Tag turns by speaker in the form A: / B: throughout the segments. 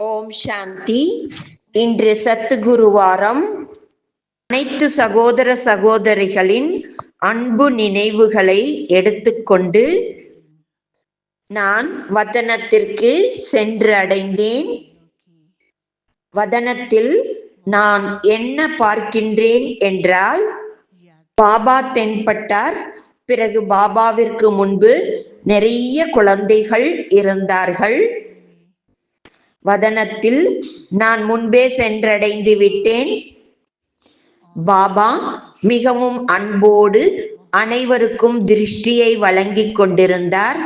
A: ஓம் சாந்தி. இன்று சத்துகுருவாரம் அனைத்து சகோதர சகோதரிகளின் அன்பு நினைவுகளை எடுத்துக்கொண்டு நான் வதனத்திற்கு சென்று அடைந்தேன். வதனத்தில் நான் என்ன பார்க்கின்றேன் என்றால் பாபா தென்பட்டார். பிறகு பாபாவிற்கு முன்பு நிறைய குழந்தைகள் இருந்தார்கள். வதனத்தில் நான் முன்பே சென்றடைந்து விட்டேன். பாபா மிகவும் அன்போடு அனைவருக்கும் திருஷ்டியை வழங்கிக் கொண்டிருந்தார்.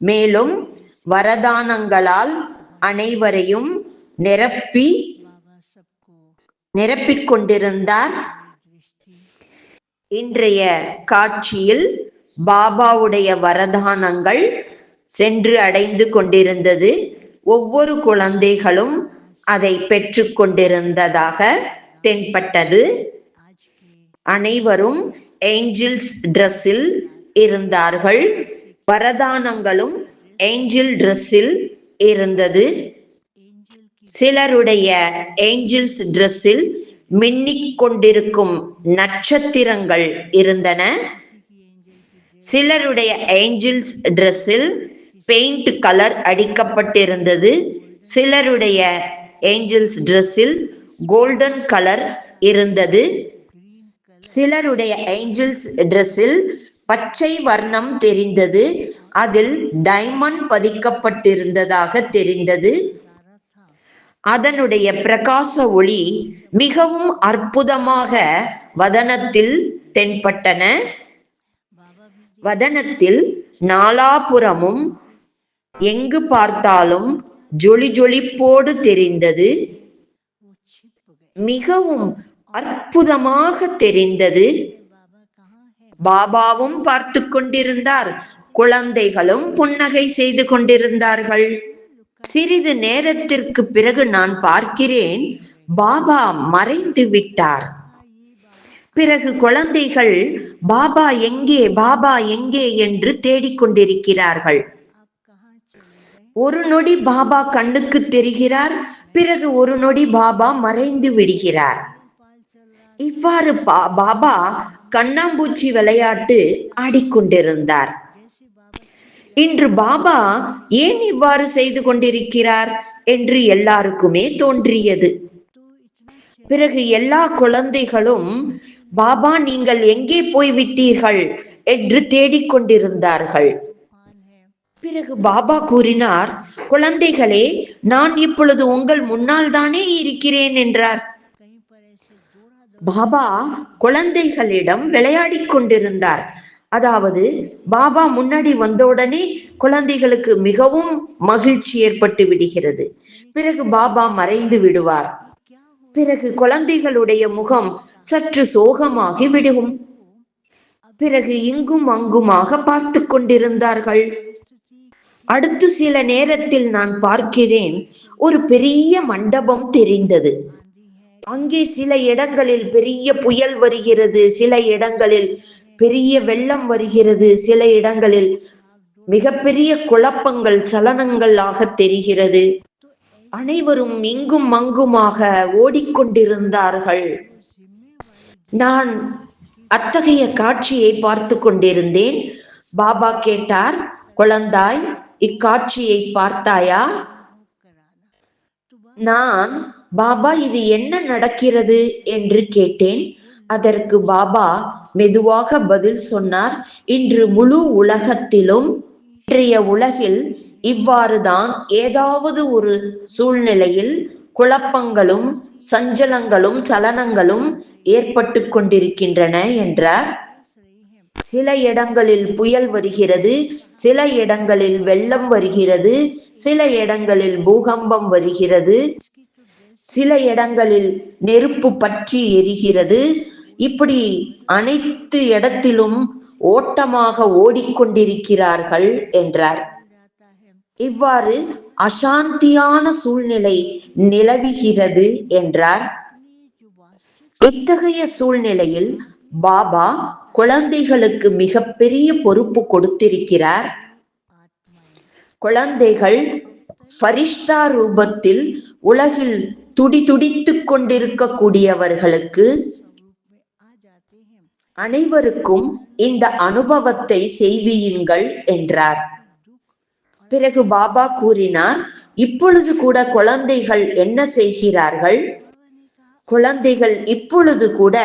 A: மேலும் வரதானங்களால் அனைவரையும் நிரப்பி நிரப்பிக் கொண்டிருந்தார். இன்றைய காட்சியில் பாபாவுடைய வரதானங்கள் சென்று அடைந்து கொண்டிருந்தது. ஒவ்வொரு குழந்தைகளும் அதை பெற்று கொண்டிருந்ததாக தென்பட்டது. அனைவரும் ஏஞ்சல்ஸ் ட்ரெஸ்ஸில் இருந்தார்கள். வரதானங்களும் ஏஞ்சல் ட்ரெஸ்ஸில் இருந்தது. சிலருடைய ஏஞ்சல்ஸ் ட்ரெஸ்ஸில் மின்னிக் கொண்டிருக்கும் நட்சத்திரங்கள் இருந்தன. சிலருடைய ஏஞ்சல்ஸ் ட்ரெஸ்ஸில் பெயிண்ட் கலர் அடிக்கப்பட்டிருந்தது. சிலருடைய ஏஞ்சல்ஸ் ட்ரெஸ்ஸில் கோல்டன் கலர் இருந்தது. சிலருடைய ஏஞ்சல்ஸ் ட்ரெஸ்ஸில் பச்சை வர்ணம் தெரிந்தது. அதில் டைமண்ட் பதிக்கப்பட்டிருந்ததாக தெரிந்தது. அதனுடைய பிரகாச ஒளி மிகவும் அற்புதமாக வதனத்தில் தென்பட்டன. வதனத்தில் நாலாபுறமும் எங்கு பார்த்தாலும் ஜொலி ஜொலிப்போடு தெரிந்தது. மிகவும் அற்புதமாக தெரிந்தது. பாபாவும் பார்த்து கொண்டிருந்தார். குழந்தைகளும் புன்னகை செய்து கொண்டிருந்தார்கள். சிறிது நேரத்திற்கு பிறகு நான் பார்க்கிறேன் பாபா மறைந்து விட்டார். பிறகு குழந்தைகள் பாபா எங்கே பாபா எங்கே? என்று தேடிக்கொண்டிருக்கிறார்கள் ஒரு நொடி பாபா கண்ணுக்கு தெரிகிறார் பிறகு ஒரு நொடி பாபா மறைந்து விடுகிறார். இவ்வாறு பாபா கண்ணாம்பூச்சி விளையாட்டு ஆடிக்கொண்டிருந்தார். இன்று பாபா ஏன் இவ்வாறு செய்து கொண்டிருக்கிறார் என்று எல்லாருக்குமே தோன்றியது. பிறகு எல்லா குழந்தைகளும் பாபா நீங்கள் எங்கே போய் விட்டீர்கள் என்று தேடிக்கொண்டிருந்தார்கள். பிறகு பாபா கூறினார் குழந்தைகளே நான் இப்பொழுது உங்கள் முன்னால் தானே இருக்கிறேன் என்றார். பாபா குழந்தைகளிடம் விளையாடி கொண்டிருந்தார். அதாவது பாபா முன்னாடி வந்தவுடனே குழந்தைகளுக்கு மிகவும் மகிழ்ச்சி ஏற்பட்டு விடுகிறது. பிறகு பாபா மறைந்து விடுவார். பிறகு குழந்தைகளுடைய முகம் சற்று சோகமாகி விடும். பிறகு இங்கும் அங்குமாக பார்த்து கொண்டிருந்தார்கள். அடுத்து சில நேரத்தில் நான் பார்க்கிறேன் ஒரு பெரிய மண்டபம் தெரிந்தது. அங்கே சில இடங்களில் பெரிய புயல் வருகிறது சில இடங்களில் பெரிய வெள்ளம் வருகிறது சில இடங்களில் மிகப்பெரிய குழப்பங்கள் சலனங்கள் ஆக தெரிகிறது. அனைவரும் இங்கும் அங்குமாக ஓடிக்கொண்டிருந்தார்கள். நான் அத்தகைய காட்சியை பார்த்து கொண்டிருந்தேன். பாபா கேட்டார் குழந்தாய் இக்காட்சியை பார்த்தாயா? நான் பாபா இது என்ன நடக்கிறது? என்று கேட்டேன். அதற்கு பாபா மெதுவாக பதில் சொன்னார் இன்று முழு உலகத்திலும் இன்றைய உலகில் இவ்வாறுதான் ஏதாவது ஒரு சூழ்நிலையில் குழப்பங்களும் சஞ்சலங்களும் சலனங்களும் ஏற்பட்டு கொண்டிருக்கின்றன என்றார். சில இடங்களில் புயல் வருகிறது சில இடங்களில் வெள்ளம் வருகிறது சில இடங்களில் பூகம்பம் வருகிறது. சில இடங்களில் நெருப்பு பற்றி எரிகிறது. இப்படி அனைத்து இடத்திலும் ஓட்டமாக ஓடிக்கொண்டிருக்கிறார்கள் என்றார். இவ்வாறு அசாந்தியான சூழ்நிலை நிலவுகிறது என்றார். இத்தகைய சூழ்நிலையில் பாபா குழந்தைகளுக்கு மிகப்பெரிய பொறுப்பு கொடுத்திருக்கிறார். குழந்தைகள் ஃபரிஷ்தா ரூபத்தில் உலகில்
B: துடி துடிதுடித்து கொண்டிருக்கக்கூடியவர்களுக்கு
A: அனைவருக்கும் இந்த அனுபவத்தை செய்வியுங்கள் என்றார். பிறகு பாபா கூறினார் இப்பொழுது கூட குழந்தைகள் என்ன செய்கிறார்கள்? குழந்தைகள் இப்பொழுது கூட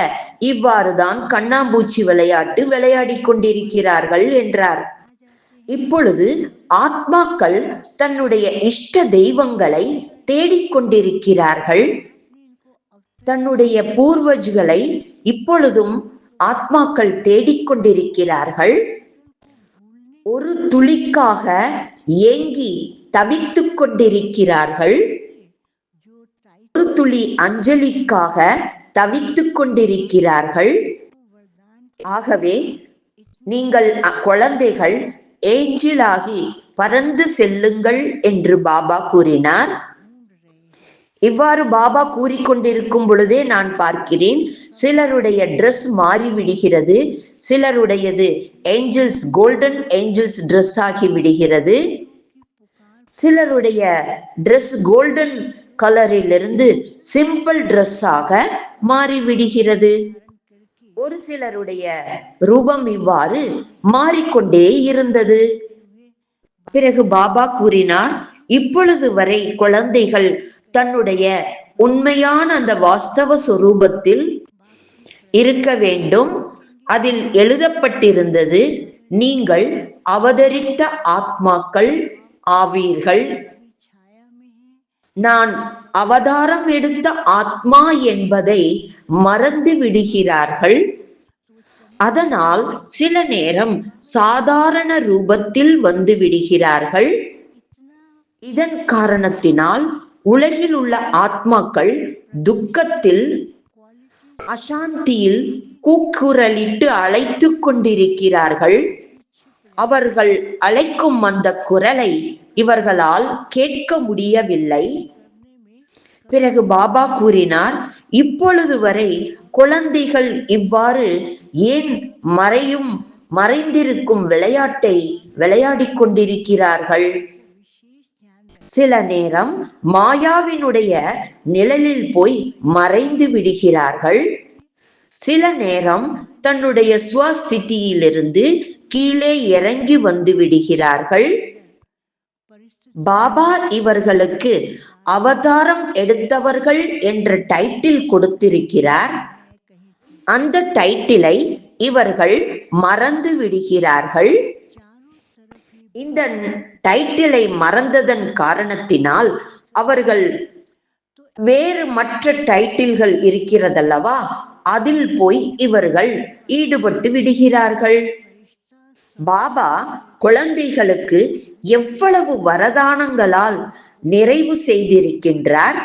A: இவ்வாறுதான் கண்ணாம்பூச்சி விளையாட்டு விளையாடி கொண்டிருக்கிறார்கள் என்றார். இப்பொழுது ஆத்மாக்கள் தன்னுடைய இஷ்ட தெய்வங்களை தேடிக்கொண்டிருக்கிறார்கள் தன்னுடைய பூர்வஜ்களை இப்பொழுதும் ஆத்மாக்கள் தேடிக்கொண்டிருக்கிறார்கள் ஒரு துளிக்காக ஏங்கி தவித்துக் கொண்டிருக்கிறார்கள். துளி அஞ்சலிக்காக தவித்துக் கொண்டிருக்கிறார்கள். ஆகவே நீங்கள் குழந்தைகள் ஏஞ்சிலாகி பறந்து செல்லுங்கள் என்று பாபா கூறினார். இவ்வாறு பாபா கூறிக்கொண்டிருக்கும் பொழுதே நான் பார்க்கிறேன் சிலருடைய ட்ரெஸ் மாறிவிடுகிறது சிலருடையது ஏஞ்சல்ஸ் கோல்டன் ஏஞ்சல்ஸ் ட்ரெஸ் ஆகி விடுகிறது சிலருடைய ட்ரெஸ் கோல்டன் கலரிலிருந்து சிம்பிள் ட்ரெஸ்ஸாக மாறிவிடுகிறது. ஒரு சிலருடைய ரூபம் இவ்வாறு மாறிக்கொண்டே இருந்தது. பிறகு பாபா கூறினார் இப்பொழுது வரை குழந்தைகள் தன்னுடைய உண்மையான அந்த வாஸ்தவ சுரூபத்தில் இருக்க வேண்டும். அதில் எழுதப்பட்டிருந்தது நீங்கள் அவதரித்த ஆத்மாக்கள் ஆவீர்கள் நான் அவதாரம் எடுத்த ஆத்மா என்பதை மறந்து விடுகிறார்கள். அதனால் சில நேரம் சாதாரண ரூபத்தில் வந்து விடுகிறார்கள். இதன் காரணத்தினால் உலகில் உள்ள ஆத்மாக்கள் துக்கத்தில் அசாந்தியில் கூக்குரலிட்டு அழைத்து கொண்டிருக்கிறார்கள். அவர்கள் அழைக்கும் அந்த குரலை இவர்களால் கேட்க முடியவில்லை. பிறகு பாபா கூறினார் இப்பொழுது வரை குழந்தைகள் இவ்வாறு ஏன் மறையும் மறைந்திருக்கும் விளையாட்டை விளையாடி கொண்டிருக்கிறார்கள்? சில நேரம் மாயாவினுடைய நிழலில் போய் மறைந்து விடுகிறார்கள். சில நேரம் தன்னுடைய ஸ்வஸ்திதியிலிருந்து கீழே இறங்கி வந்து விடுகிறார்கள். பாபா இவர்களுக்கு அவதாரம் எடுத்தவர்கள் என்ற டைட்டில் கொடுத்திருக்கிறார். அந்த டைட்டிலை இவர்கள் மறந்து விடுகிறார்கள். இந்த டைட்டிலை மறந்ததன் காரணத்தினால் அவர்கள் வேறு மற்ற டைட்டில்கள் இருக்கிறதல்லவா? அதில் போய் இவர்கள் ஈடுபட்டு விடுகிறார்கள். பாபா குழந்தைகளுக்கு எவ்வளவு வரதானங்களால் நிறைவு செய்திருக்கின்றார்?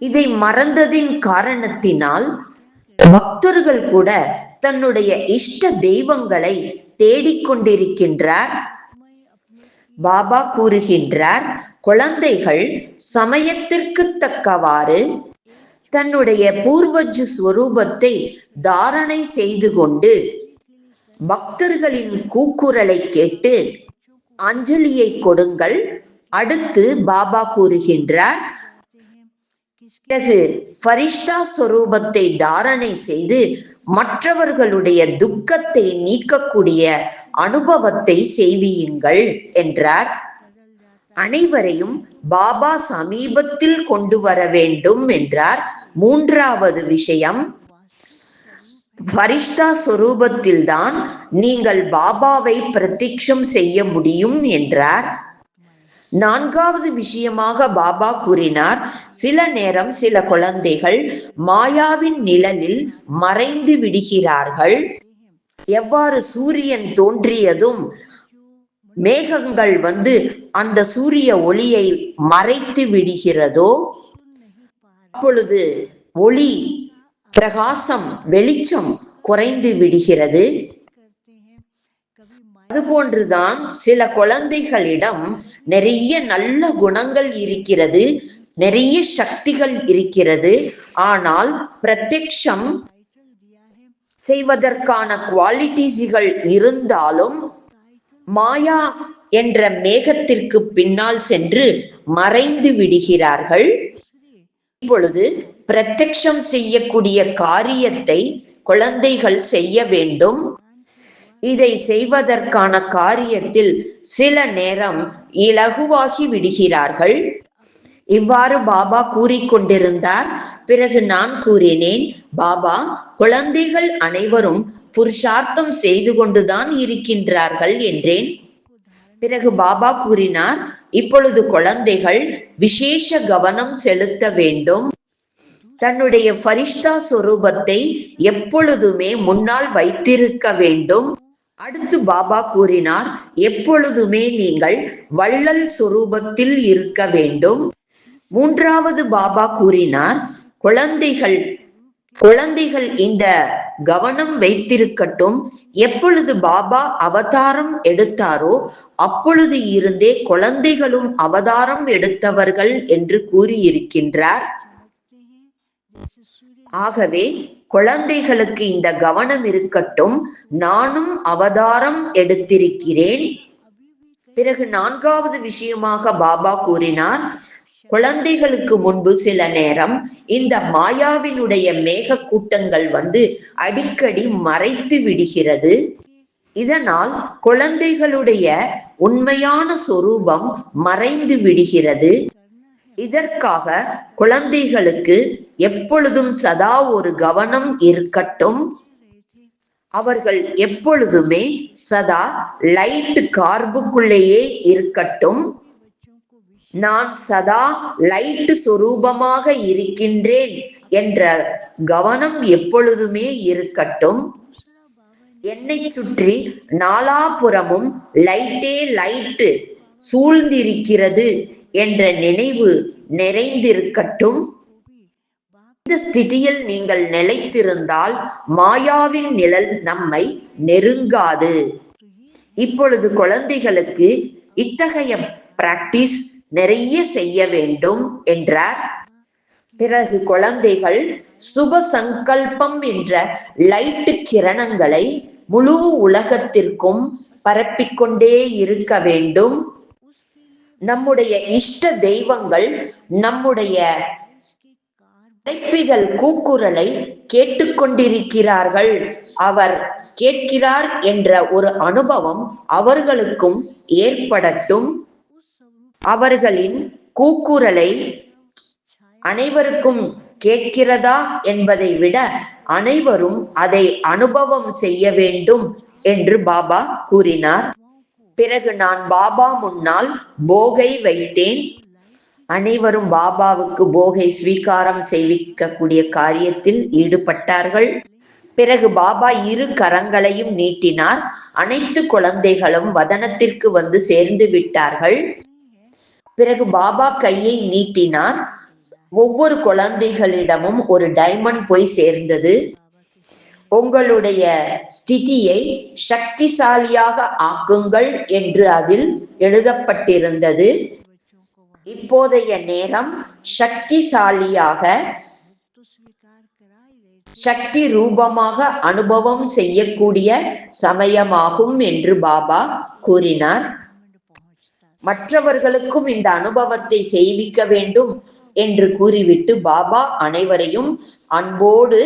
A: இதை மறந்ததின் காரணத்தினால் பக்தர்கள் கூட தன்னுடைய இஷ்ட தெய்வங்களை தேடிக்கொண்டிருக்கின்றார் பாபா கூறுகின்றார் குழந்தைகள் சமயத்திற்கு தக்கவாறு தன்னுடைய பூர்வஜ ஸ்வரூபத்தை தாரணை செய்து கொண்டு பக்தர்களின் கூக்குரலை கேட்டு அஞ்சலியை கொடுங்கள். அடுத்து பாபா கூறுகின்றார் பிறகு ஃபரிஷ்டா சொரூபத்தை தாரணை செய்து மற்றவர்களுடைய துக்கத்தை நீக்கக்கூடிய அனுபவத்தை செய்வியுங்கள் என்றார். அனைவரையும் பாபா சமீபத்தில் கொண்டு வர வேண்டும் என்றார். மூன்றாவது விஷயம் வரிஷ்டா சொரூபத்தில்தான் நீங்கள் பாபாவை பிரத்யக்ஷம் செய்ய முடியும் என்றார். நான்காவது விஷயமாக பாபா கூறினார் சில நேரம் சில குழந்தைகள் மாயாவின் நிழலில் மறைந்து விடுகிறார்கள். எவ்வாறு சூரியன் தோன்றியதும் மேகங்கள் வந்து அந்த சூரிய ஒளியை மறைத்து விடுகிறதோ அப்பொழுது ஒளி பிரகாசம் வெளிச்சம் குறைந்து விடுகிறது. அதுபோன்றுதான் சில குழந்தைகளிடம் நிறைய நல்ல குணங்கள் இருக்கிறது நிறைய சக்திகள் இருக்கிறது. ஆனால் பிரத்யக்ஷம் செய்வதற்கான குவாலிட்டிஸ்கள் இருந்தாலும் மாயா என்ற மேகத்திற்கு பின்னால் சென்று மறைந்து விடுகிறார்கள். இப்பொழுது பிரத்யக்ஷம் செய்யக்கூடிய காரியத்தை குழந்தைகள் செய்ய வேண்டும். இதை செய்வதற்கான காரியத்தில் சில நேரம் இலகுவாகி விடுகிறார்கள். இவ்வாறு பாபா கூறிக்கொண்டிருந்தார் பிறகு நான் கூறினேன் பாபா குழந்தைகள் அனைவரும் புருஷார்த்தம் செய்து கொண்டுதான் இருக்கின்றார்கள் என்றேன். பிறகு பாபா கூறினார் இப்பொழுது குழந்தைகள் விசேஷ கவனம் செலுத்த வேண்டும். தன்னுடைய ஃபரிஷ்தா சொரூபத்தை எப்பொழுதுமே முன்னால் வைத்திருக்க வேண்டும். அடுத்து பாபா கூறினார் எப்பொழுதுமே நீங்கள் வள்ளல் சொரூபத்தில் இருக்க வேண்டும். மூன்றாவது பாபா கூறினார் குழந்தைகள் குழந்தைகள் இந்த கவனம் வைத்திருக்கட்டும். எப்பொழுது பாபா அவதாரம் எடுத்தாரோ அப்பொழுது இருந்தே குழந்தைகளும் அவதாரம் எடுத்தவர்கள் என்று கூறியிருக்கின்றார். ஆகவே குழந்தைகளுக்கு இந்த கவனம் இருக்கட்டும். நானும் அவதாரம் எடுத்திருக்கிறேன். பிறகு நான்காவது விஷயமாக பாபா கூறினார் குழந்தைகளுக்கு முன்பு சில நேரம் இந்த மாயாவினுடைய மேக கூட்டங்கள் வந்து அடிக்கடி மறைத்து விடுகிறது. இதனால் குழந்தைகளுடைய உண்மையான சொரூபம் மறைந்து விடுகிறது. இதற்காக குழந்தைகளுக்கு எப்பொழுதும் சதா ஒரு கவனம் இருக்கட்டும். அவர்கள் எப்பொழுதுமே சதா லைட் கார்புக்குள்ளேயே இருக்கட்டும். நான் சதா லைட் சுரூபமாக இருக்கின்றேன் என்ற கவனம் எப்பொழுதுமே இருக்கட்டும். என்னை சுற்றி நாலாபுறமும் லைட்டே லைட்டு சூழ்ந்திருக்கிறது. என்ற நினைவு நிறைந்திருக்கட்டும். இந்த ஸ்திதியில் நீங்கள் நிலைத்திருந்தால் மாயாவின் நிழல் நம்மை நெருங்காது. இப்பொழுது குழந்தைகளுக்கு இத்தகைய பிராக்டிஸ் நிறைய செய்ய வேண்டும் என்றார். பிறகு குழந்தைகள் சுப சங்கல்பம் என்ற லைட்டு கிரணங்களை முழு உலகத்திற்கும் பரப்பிக்கொண்டே இருக்க வேண்டும். நம்முடைய இஷ்ட தெய்வங்கள் நம்முடைய அழைப்பிதழ் கூக்குரலை கேட்டுக்கொண்டிருக்கிறார்கள். அவர் கேட்கிறார் என்ற ஒரு அனுபவம் அவர்களுக்கும் ஏற்படட்டும். அவர்களின் கூக்குரலை அனைவருக்கும் கேட்கிறதா என்பதை விட அனைவரும் அதை அனுபவம் செய்ய வேண்டும் என்று பாபா கூறினார். பிறகு நான் பாபா முன்னால் போகை வைத்தேன். அனைவரும் பாபாவுக்கு போகை ஸ்வீகாரம் செய்விக்கக்கூடிய காரியத்தில் ஈடுபட்டார்கள். பிறகு பாபா இரு கரங்களையும் நீட்டினார். அனைத்து குழந்தைகளும் வதனத்திற்கு வந்து சேர்ந்து விட்டார்கள். பிறகு பாபா கையை நீட்டினார். ஒவ்வொரு குழந்தைகளிடமும் ஒரு டைமண்ட் போய் சேர்ந்தது. உங்களுடைய ஸ்திதியை சக்திசாலியாக ஆக்குங்கள் என்று அதில் எழுதப்பட்டிருந்தது. இப்போதைய நேரம் சக்திசாலியாக சக்தி ரூபமாக அனுபவம் செய்யக்கூடிய சமயமாகும் என்று பாபா கூறினார். மற்றவர்களுக்கும் இந்த அனுபவத்தை செய்விக்க வேண்டும் என்று கூறிவிட்டு பாபா அனைவரையும் அன்போடு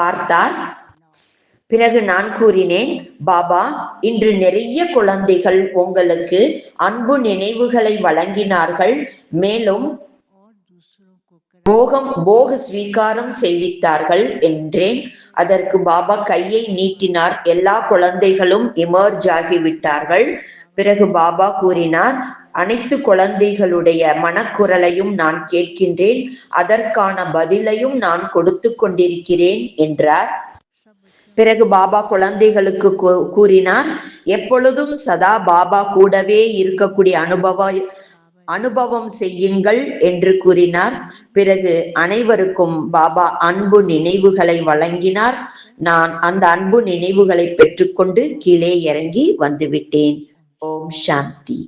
A: பார்த்தார். பிறகு நான் கூறினேன் பாபா இன்று நிறைய குழந்தைகள் உங்களுக்கு அன்பு நினைவுகளை வழங்கினார்கள். மேலும் போகம் போக ஸ்வீகாரம் செய்வித்தார்கள் என்றேன். அதற்கு பாபா கையை நீட்டினார். எல்லா குழந்தைகளும் இமர்ஜ் ஆகிவிட்டார்கள். பிறகு பாபா கூறினார் அனைத்து குழந்தைகளுடைய மனக்குரலையும் நான் கேட்கின்றேன். அதற்கான பதிலையும் நான் கொடுத்து கொண்டிருக்கிறேன் என்றார். பிறகு பாபா குழந்தைகளுக்கு கூறினார் எப்பொழுதும் சதா பாபா கூடவே இருக்கக்கூடிய அனுபவ அனுபவம் செய்யுங்கள் என்று கூறினார். பிறகு அனைவருக்கும் பாபா அன்பு நினைவுகளை வழங்கினார். நான் அந்த அன்பு நினைவுகளை பெற்றுக்கொண்டு கீழே இறங்கி வந்துவிட்டேன். ஓம் சாந்தி.